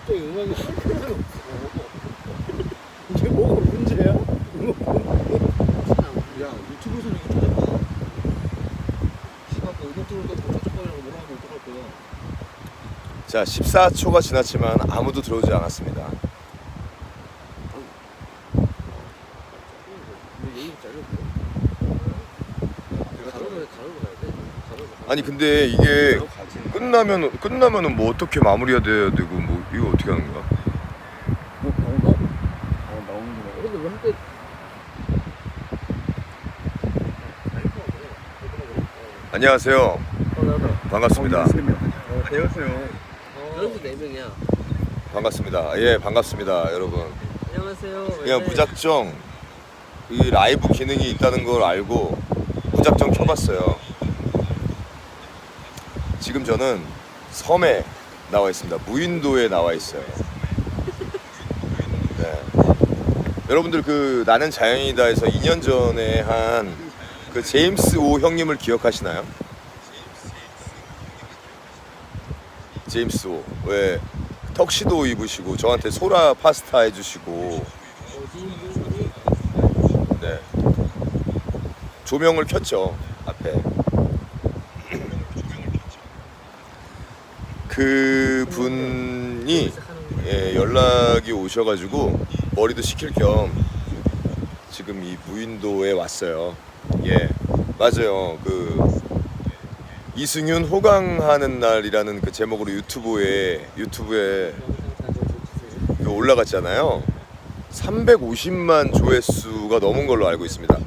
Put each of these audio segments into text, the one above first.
갑자기 음악이 할 필요가 없어. 이게 뭐가 문제야? 야 유튜브에서 이거 씨발 그 음악 들으니까 더 조작가라고 뭐라 하면 어떡할 거야 자 14초가 지났지만 아무도 들어오지 않았습니다. 근데 얘기 잘려줘. 내가 가로로 다른 가로로 가야 돼. 가로로. 아니 근데 이게 끝나면 끝나면은 뭐 어떻게 마무리가 돼야 되고 어떻게 하는 거야? 뭐? 어 나오는 거. 근데 왜 한때 안녕하세요. 어. 반갑습니다. 어. 연수 네 명이야. 반갑습니다. 예 반갑습니다 여러분. 안녕하세요. 그냥 무작정 이 라이브 기능이 있다는 걸 알고 무작정 켜봤어요. 지금 저는 섬에 나와 있습니다. 무인도에 나와 있어요. 네. 여러분들 그 나는 자연이다에서 2년 전에 한 그 제임스 오 형님을 기억하시나요? 제임스 오. 왜 턱시도 입으시고 저한테 소라 파스타 해주시고 네. 조명을 켰죠 앞에 그 분이 예, 연락이 오셔가지고 머리도 식힐 겸 지금 이 무인도에 왔어요. 예, 맞아요. 그 이승윤 호강하는 날이라는 그 제목으로 유튜브에 유튜브에 그 올라갔잖아요. 350만 조회수가 넘은 걸로 알고 있습니다.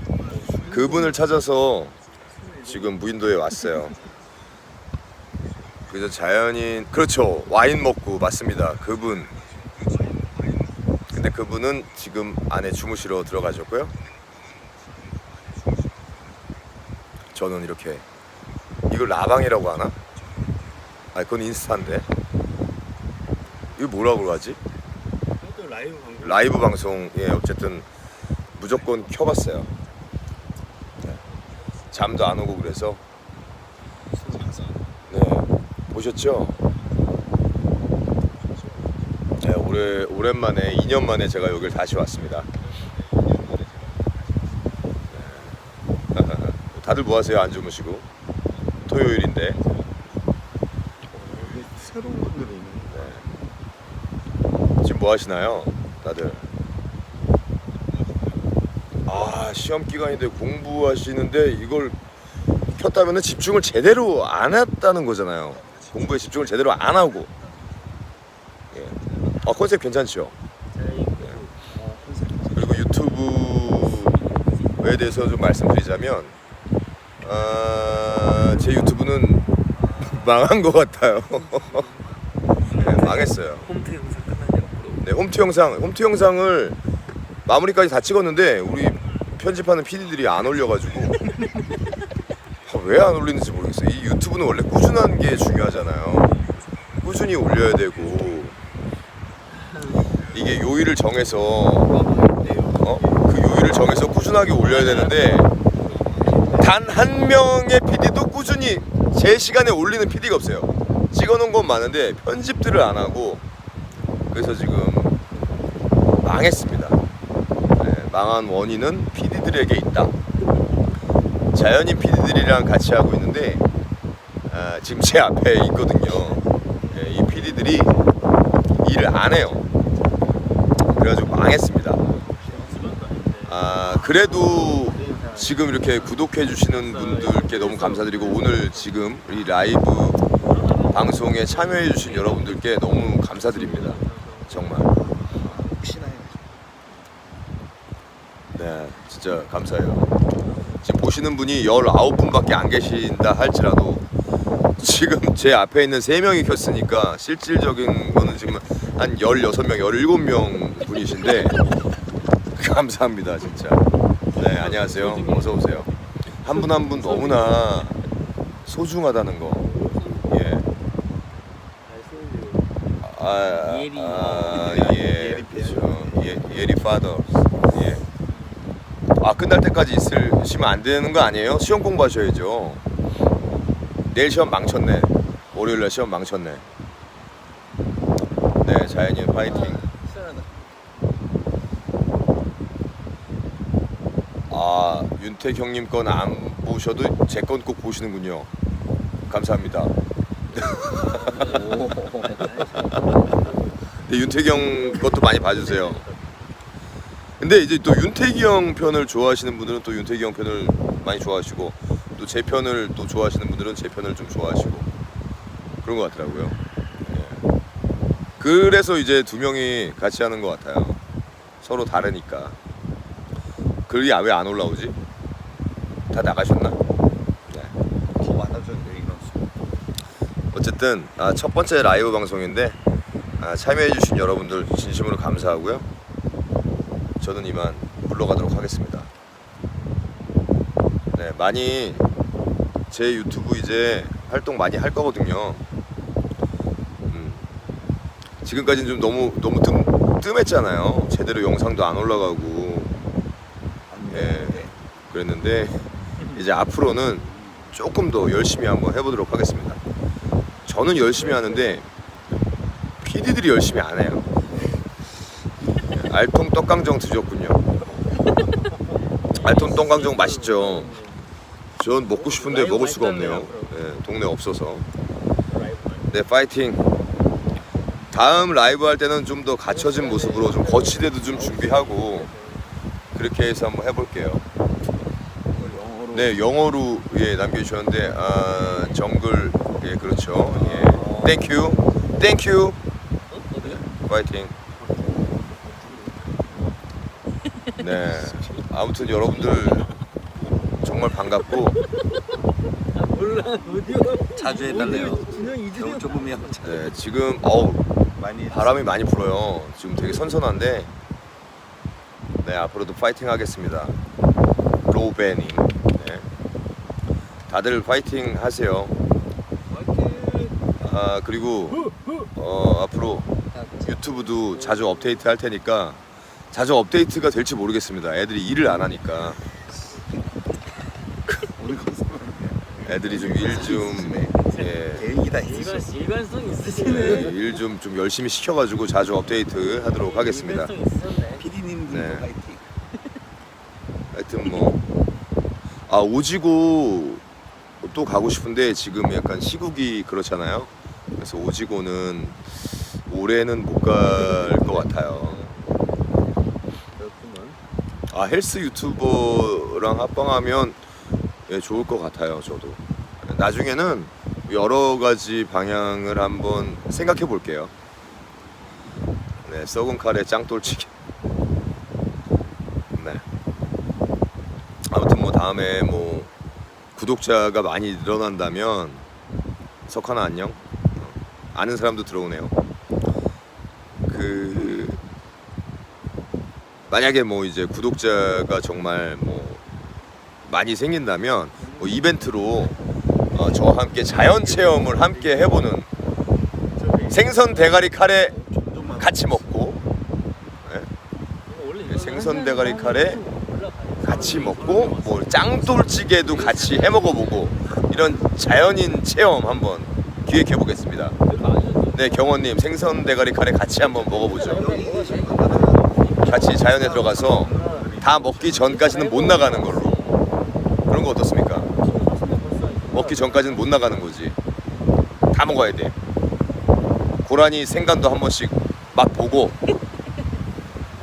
그분을 찾아서 지금 무인도에 왔어요. 그래서 자연인 그렇죠 와인 먹고 맞습니다. 그분 근데 그분은 지금 안에 주무시러 들어가셨고요. 저는 이렇게 이걸 라방이라고 하나? 아 그건 인스타인데 이거 뭐라고 하지? 또 라이브 방송. 라이브 방송 예 어쨌든 무조건 켜봤어요. 네. 잠도 안 오고 그래서 네 보셨죠? 네 올해 오랜만에 2년 만에 제가 여기를 다시 왔습니다. 네. 다들 뭐 하세요 안 주무시고 토요일인데 새로운 분들이 있는 지금 뭐 하시나요 다들? 아 시험 기간인데 공부하시는데 이걸 켰다면 집중을 제대로 안 했다는 거잖아요. 공부에 집중을 제대로 안 하고. 예. 아 컨셉 괜찮죠? 그리고 유튜브에 대해서 좀 말씀드리자면 아, 제 유튜브는 망한 것 같아요. 네, 망했어요. 홈트 영상 끝났냐고. 네, 홈트 영상, 홈트 영상을 마무리까지 다 찍었는데 우리 편집하는 PD들이 안 올려가지고 아, 왜 안 올리는지 모르겠어요. 이 유튜브는 원래 꾸준한 게 중요하잖아요. 꾸준히 올려야 되고 이게 요일을 정해서 어? 그 요일을 정해서 꾸준하게 올려야 되는데 단 한 명의 PD도 꾸준히 제 시간에 올리는 PD가 없어요. 찍어놓은 건 많은데 편집들을 안 하고 그래서 지금 망했습니다. 네, 망한 원인은 PD들에게 있다. 자연인 PD들이랑 같이 하고 있는데 아, 지금 제 앞에 있거든요. 네, 이 PD들이 일을 안 해요. 그래가지고 망했습니다. 아 그래도 지금 이렇게 구독해 주시는 분들께 너무 감사드리고 오늘 지금 이 라이브 방송에 참여해 주신 여러분들께 너무 감사드립니다. 정말. 네, 진짜 감사해요. 보시는 분이 19분밖에 안 계신다 할지라도 지금 제 앞에 있는 3명이 켰으니까 실질적인 거는 지금 한 16명, 17명 분이신데 감사합니다, 진짜. 네, 안녕하세요. 어서 오세요. 한 분 한 분 너무나 소중하다는 거. 예. 아, 예리. 아, 예, 그렇죠. 예, 예리 파더. 예. 아 끝날 때까지 있으시면 안 되는 거 아니에요? 시험 공부하셔야죠. 내일 시험 망쳤네. 월요일 날 시험 망쳤네. 네, 자연인 파이팅. 아 윤택 형님 건 안 보셔도 제 건 꼭 보시는군요. 감사합니다. 근데 윤택이 형 것도 많이 봐주세요. 근데 이제 또 윤택이 형 편을 좋아하시는 분들은 또 윤택이 형 편을 많이 좋아하시고 또 제 편을 또 좋아하시는 분들은 제 편을 좀 좋아하시고 그런 것 같더라고요. 예. 그래서 이제 두 명이 같이 하는 것 같아요. 서로 다르니까. 글이 왜 안 올라오지? 다 나가셨나? 네. 더 많아졌는데 이런 수. 어쨌든 아, 첫 번째 라이브 방송인데 아, 참여해주신 여러분들 진심으로 감사하고요. 저는 이만 물러가도록 하겠습니다. 네, 많이 제 유튜브 이제 활동 많이 할 거거든요. 음, 지금까지는 좀 너무 너무 뜸, 뜸했잖아요. 제대로 영상도 안 올라가고 예. 그랬는데 이제 앞으로는 조금 더 열심히 한번 해보도록 하겠습니다. 저는 열심히 하는데 PD들이 열심히 안 해요. 예, 알통 떡강정 드셨군요. 알통 떡강정 맛있죠. 전 먹고 싶은데 먹을 수가 없네요. 예, 동네 없어서. 네, 파이팅. 다음 라이브 할 때는 좀 더 갖춰진 모습으로 좀 거치대도 좀 준비하고 그렇게 해서 한번 해볼게요. 네, 영어로 예 남겨주셨는데 아 정글 예 그렇죠. 예, 땡큐, 땡큐? 파이팅. 네, 아무튼 여러분들 정말 반갑고 아 몰라 어디가 자주 해달래요. 너무 이준영 조금이야. 네, 지금 어우 많이 바람이 많이 불어요. 지금 되게 선선한데 네 앞으로도 파이팅 하겠습니다. 로베님, 네. 다들 파이팅 하세요. 아 그리고 어 앞으로 유튜브도 자주 업데이트 할 테니까 자주 업데이트가 될지 모르겠습니다. 애들이 일을 안 하니까 애들이 좀 일 좀 예, 계획이 다 일관 있으시. 일관성 네, 있으시네 일 좀 좀 열심히 시켜가지고 자주 업데이트 하도록 하겠습니다. 일관성 있으셨네 PD님들도 네. 파이팅. 하여튼 뭐 아 오지고 또 가고 싶은데 지금 약간 시국이 그렇잖아요. 그래서 오지고는 올해는 못 갈 것 같아요. 아 헬스 유튜버랑 합방하면 예, 좋을 것 같아요. 저도 나중에는 여러 가지 방향을 한번 생각해 볼게요. 네, 썩은 칼에 짱돌치기. 네. 아무튼 뭐 다음에 뭐 구독자가 많이 늘어난다면 석하나 안녕. 어, 아는 사람도 들어오네요. 그 만약에 뭐 이제 구독자가 정말 뭐 많이 생긴다면 뭐 이벤트로 어, 저와 함께 자연 체험을 함께 해보는 생선 대가리 카레 같이 먹고 네, 생선 대가리 카레 같이 먹고 뭐 짱돌찌개도 같이 해 먹어보고 이런 자연인 체험 한번 기획해 보겠습니다. 네 경원님 생선 대가리 카레 같이 한번 먹어보죠. 같이 자연에 들어가서 다 먹기 전까지는 못 나가는 걸로 그런 거 어떻습니까? 먹기 전까지는 못 나가는 거지. 다 먹어야 돼. 고라니 생간도 한 번씩 맛 보고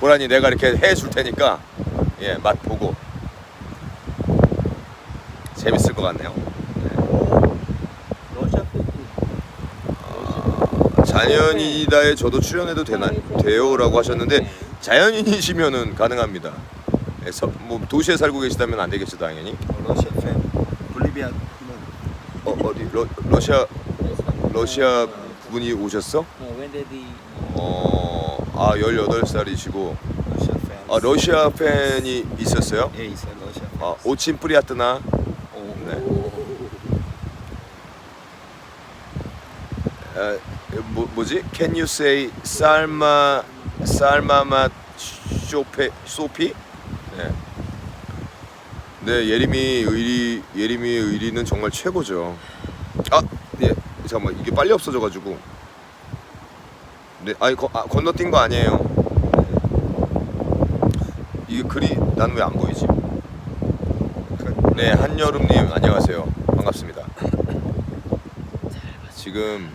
고라니 내가 이렇게 해 줄 테니까 예, 맛 보고 재밌을 것 같네요. 러시아 팬 자연인이다에 저도 출연해도 되나 돼요라고 하셨는데 자연인이시면은 가능합니다. 예, 서, 뭐 도시에 살고 계시다면 안 되겠죠 당연히. 러시아 팬. 볼리비아 팬. 어 어디 러, 러시아 러시아 분이 오셨어? when did the 어, 아 18살이시고 러시아 팬. 아, 러시아 팬이 있었어요? 예 있어요 러시아 팬. 아, 오친 프리아뜨나 오. 네. 아, 뭐, 뭐지? Can you say 살마 살마맛 쇼페 소피? 네. 네, 예림이 의리 예림이 의리는 정말 최고죠. 아, 예. 잠깐만. 이게 빨리 없어져 가지고. 네, 아니 거, 아, 건너뛴 거 아니에요. 이게 글이 난 왜 안 보이지? 네, 한여름님 안녕하세요. 반갑습니다. 지금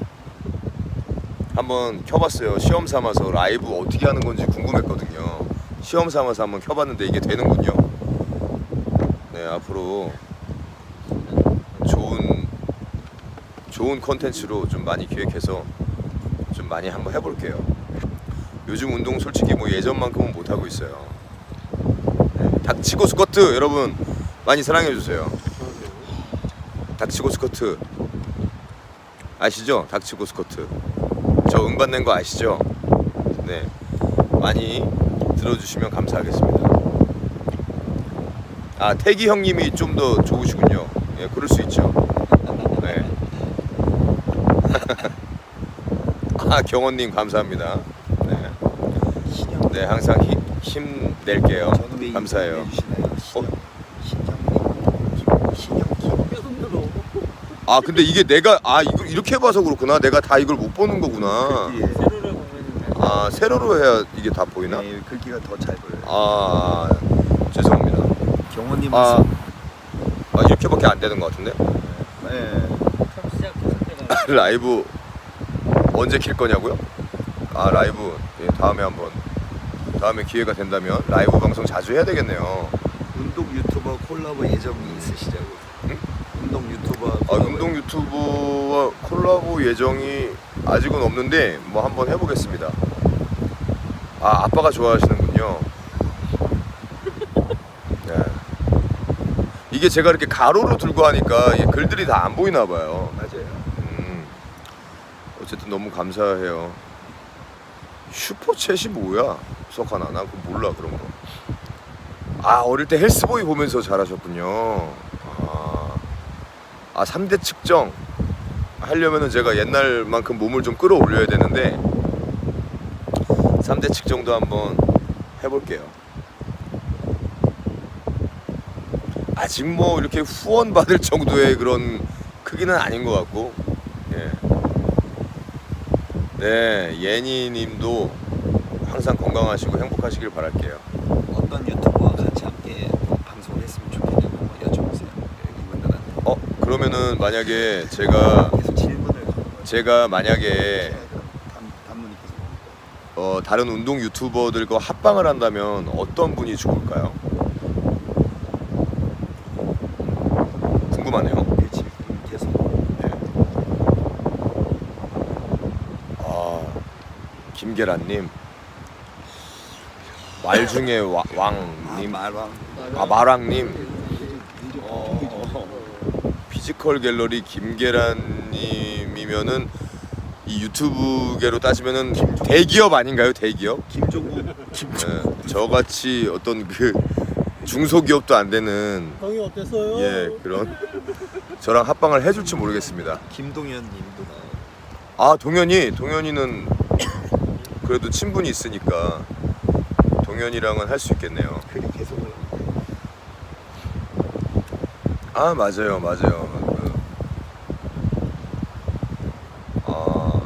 한번 켜봤어요. 시험 삼아서 라이브 어떻게 하는 건지 궁금했거든요. 시험 삼아서 한번 켜봤는데 이게 되는군요. 네, 앞으로 좋은 좋은 컨텐츠로 좀 많이 기획해서 좀 많이 한번 해볼게요. 요즘 운동 솔직히 뭐 예전만큼은 못 하고 있어요. 네, 닥치고 스쿼트 여러분 많이 사랑해 주세요. 닥치고 스쿼트 아시죠? 닥치고 스쿼트 저낸거 아시죠? 네 많이 들어주시면 감사하겠습니다. 아 태기 형님이 좀 더 좋으시군요. 예, 그럴 수 있죠. 네. 아 경원님 감사합니다. 네. 네 항상 힘, 힘 낼게요. 저는 왜 감사해요. 해주시나요? 어? 신영. 신영. 김- 신영. 김. 뼈흔들어. 아 근데 이게 내가 아 이거 이렇게 봐서 그렇구나. 내가 다 이걸 못 보는 거구나. 예. 보면 아 세로로 해야 이게 다 보이나? 네, 글귀가 더 잘 보여요. 아 죄송합니다. 경호님 아, 말씀. 아 이렇게밖에 안 되는 것 같은데? 네. 처음 시작했을 때가 라이브 언제 킬 거냐고요? 아 라이브 예, 다음에 한번 다음에 기회가 된다면 라이브 방송 자주 해야 되겠네요. 운동 유튜버 콜라보 예정이 있으시자고. 응? 유튜버. 아 운동 유튜브와 콜라보 예정이 아직은 없는데 뭐 한번 해보겠습니다. 아 아빠가 좋아하시는군요. 네. 이게 제가 이렇게 가로로 들고 하니까 이 글들이 다 안 보이나 봐요. 맞아요. 음, 어쨌든 너무 감사해요. 슈퍼챗이 뭐야? 석하나 나 그거 몰라 그런 거. 아 어릴 때 헬스보이 보면서 잘하셨군요. 아, 아 3대 측정 하려면은 제가 옛날만큼 몸을 좀 끌어올려야 되는데 3대 측정도 한번 해볼게요. 아직 뭐 이렇게 후원 받을 정도의 그런 크기는 아닌 것 같고 예. 네 예니님도 항상 건강하시고 행복하시길 바랄게요 어떤 유튜버와 같이 함께 방송을 했으면 좋겠냐고 한번 여쭤보세요. 이분들한테. 어 그러면은 만약에 제가 계속 질문을 거는 거예요. 제가 만약에 단, 단문이 계속. 어, 다른 운동 유튜버들과 합방을 한다면 어떤 분이 좋을까요? 궁금하네요 네, 질문 계속. 네. 아 김계란님 말 중에 와- 아, 왕님 말왕. 아 마랑님 어, 피지컬 갤러리 김계란님이면은 이 유튜브계로 따지면은 대기업 아닌가요 대기업? 김종국. 김. 네, 저같이 어떤 그 중소기업도 안 되는 형이 어땠어요? 예 그런 저랑 합방을 해줄지 모르겠습니다. 김동현님도. 아 동현이 동현이는 그래도 친분이 있으니까 동현이랑은 할 수 있겠네요. 글이 계속 올라. 아 맞아요 맞아요. 그, 아,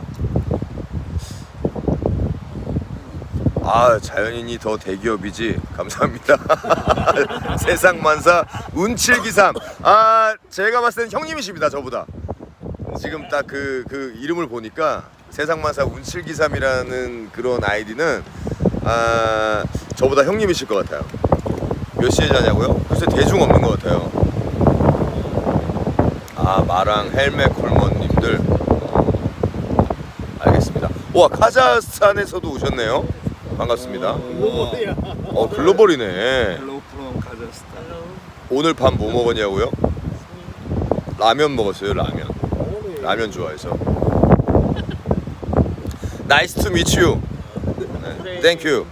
아 자연인이 더 대기업이지 감사합니다. 세상만사 운칠기삼. 아 제가 봤을 때는 형님이십니다 저보다. 지금 딱 그 그 이름을 보니까 세상만사 운칠기삼이라는 그런 아이디는 아 저보다 형님이실 것 같아요. 몇 시에 자냐고요? 글쎄 대중 없는 것 같아요. 아 마랑 헬멧 콜먼님들 알겠습니다. 와 카자흐스탄에서도 오셨네요. 반갑습니다. 글로벌이야. 어 글로벌이네. 오늘 밤 뭐 먹었냐고요? 라면 먹었어요 라면. 라면 좋아해서. 나이스 투 미츠 유. 땡큐.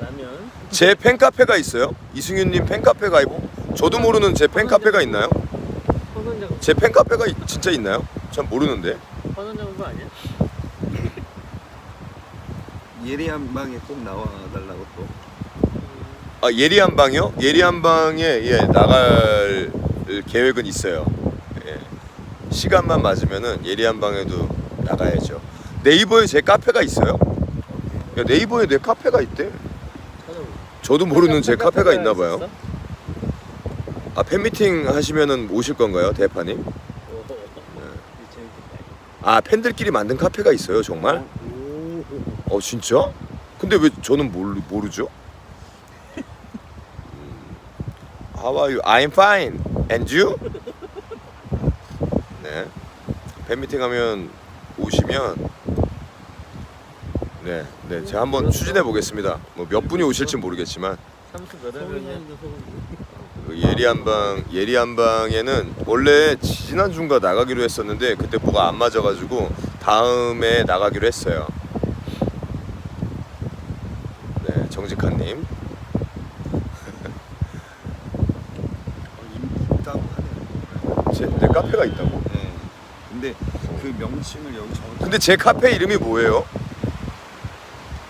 라면. 제 팬카페가 있어요? 이승윤님 팬카페가 있고 저도 모르는 제 팬카페가 있나요? 제 팬카페가 있- 진짜 있나요? 전 모르는데. 아니야? 예리한 방에 꼭 나와 달라고 또. 아 예리한 방이요? 예리한 방에 예 나갈 계획은 있어요. 예. 시간만 맞으면은 예리한 방에도 나가야죠. 네이버에 제 카페가 있어요. 야, 네이버에 내 카페가 있대. 저도 모르는 제 카페가 있나 봐요. 아 팬미팅 하시면은 오실 건가요, 대파님? 어, 재밌겠다. 아 팬들끼리 만든 카페가 있어요, 정말? 오. 어 진짜? 근데 왜 저는 모르, 모르죠? 음. How are you? I'm fine. And you? 네. 팬미팅 하면 오시면 네, 네, 제가 한번 추진해 보겠습니다. 뭐 몇 분이 오실지 모르겠지만? 그 예리한방 예리한방에는 원래 지난 중가 나가기로 했었는데 그때 뭐가 안 맞아가지고 다음에 나가기로 했어요. 네, 정 직한님. 있다고 하네요. 제, 내 카페가 있다고? 네. 근데 그 명칭을 여기 적어. 근데 제 카페 이름이 뭐예요?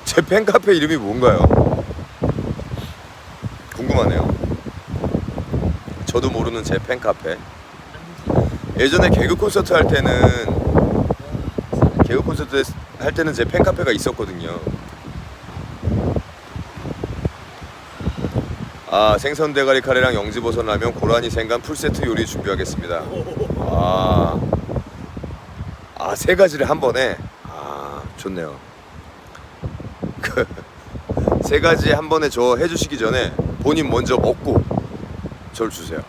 제 팬 카페 이름이 뭔가요? 궁금하네요. 저도 모르는 제 팬 카페. 예전에 개그 콘서트 할 때는 개그 콘서트 할 때는 제 팬 카페가 있었거든요. 아 생선 대가리 카레랑 영지버섯 라면 고라니 생간 풀 세트 요리 준비하겠습니다. 아. 아, 세 가지를 한 번에. 아, 좋네요. 그 세 가지 한 번에 저 해 주시기 전에 본인 먼저 먹고 저를 주세요.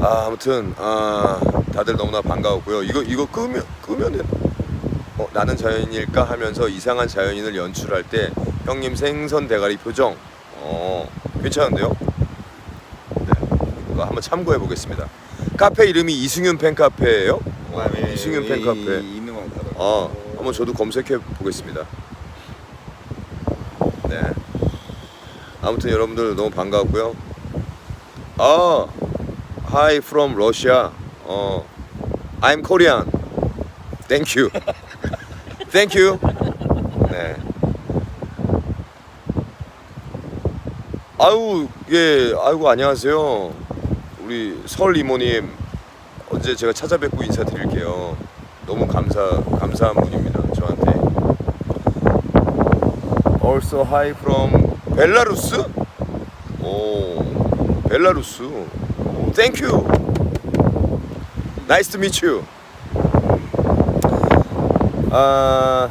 아, 아무튼 아, 다들 너무나 반가웠고요. 이거 이거 끄면 끄면은 어, 나는 자연인일까 하면서 이상한 자연인을 연출할 때 형님 생선 대가리 표정. 어, 괜찮은데요? 네. 한번 참고해 보겠습니다. 카페 이름이 이승윤 팬카페예요? 어, 이승윤 팬카페. 있는 것 같아요. 아, 한번 저도 검색해 보겠습니다. 네. 아무튼 여러분들 너무 반가웠고요. 아, hi from Russia. 어, I'm Korean. Thank you. 네. 아유, 예, 아이고 안녕하세요. 우리 설 이모님 언제 제가 찾아뵙고 인사드릴게요. 너무 감사 감사한 분입니다. 저한테. Also hi from 벨라루스? 오, 벨라루스. to meet you. 아,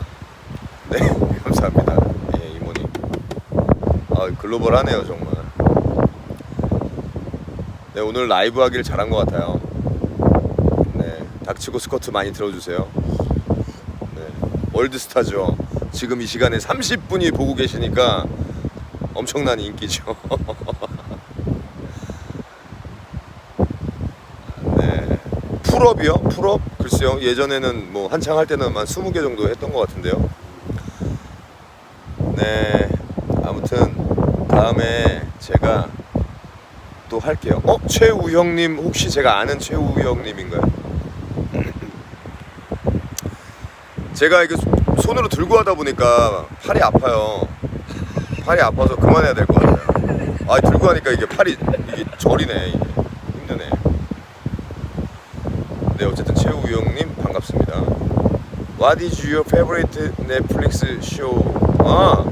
네, 감사합니다. 예, 이모님. 아, 글로벌하네요, 정말. 네, 오늘 라이브 하기를 잘한 것 같아요. 네, 닥치고 스쿼트 많이 들어주세요. 네, 월드스타죠. 지금 이 시간에 30분이 보고 계시니까 엄청난 인기죠. 네, 풀업이요? 풀업? 글쎄요. 예전에는 뭐 한창 할 때는 한 20개 정도 했던 것 같은데요. 네, 아무튼 다음에 제가 또 할게요. 어? 최우형님 혹시 제가 아는 최우형님인가요? 제가 이거 손으로 들고 하다 보니까 팔이 아파요. 팔이 아파서 그만해야 될 것 같아요. 아 들고 하니까 이게 팔이 이게 저리네. 이게. 힘드네. 네 어쨌든 최우 형님 반갑습니다. What is your favorite Netflix show? 아,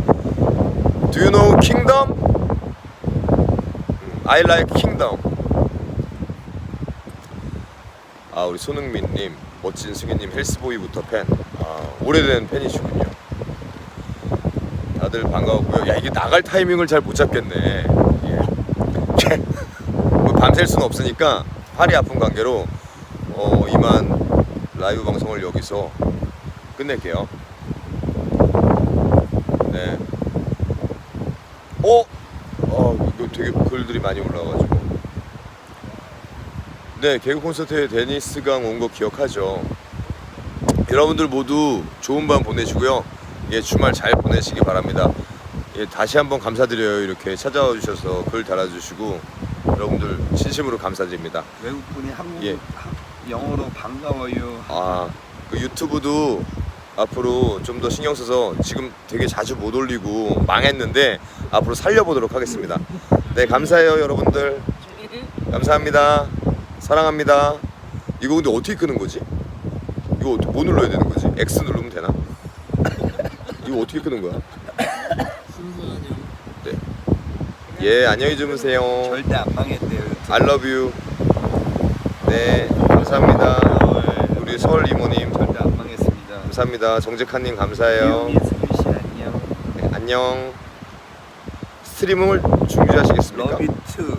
Do you know Kingdom? 음, I like Kingdom. 아 우리 손흥민님, 멋진 승희님 헬스보이부터 팬. 아 오래된 팬이시군요. 다들 반가웠고요. 야 이게 나갈 타이밍을 잘 못 잡겠네. 예. 뭐 밤샐 수는 없으니까 팔이 아픈 관계로 어, 이만 라이브 방송을 여기서 끝낼게요. 네. 어? 어, 이거 되게 글들이 많이 올라와가지고. 네, 개그 콘서트에 데니스 강 온 거 기억하죠? 여러분들 모두 좋은 밤 보내시고요. 예, 주말 잘 보내시기 바랍니다. 예, 다시 한번 감사드려요. 이렇게 찾아와 주셔서 글 달아주시고 여러분들 진심으로 감사드립니다. 외국 분이 한국 예. 하- 영어로 반가워요. 아, 그 유튜브도 앞으로 좀 더 신경 써서 지금 되게 자주 못 올리고 망했는데 앞으로 살려보도록 하겠습니다. 네, 감사해요, 여러분들. 감사합니다. 사랑합니다. 이거 근데 어떻게 끄는 거지? 이거 어떻게 뭐 눌러야 되는 거지? X 누르면 되나? 이거 어떻게 끄는 거야? 순수하냐? 예 안녕히 주무세요. 절대 안 망했대요. I love you. 네 감사합니다. 우리 서울 이모님 절대 안 망했습니다. 감사합니다. 정직한님 감사해요. 씨 안녕. 네, 안녕. 스트리밍을 중지하시겠습니까? 러비트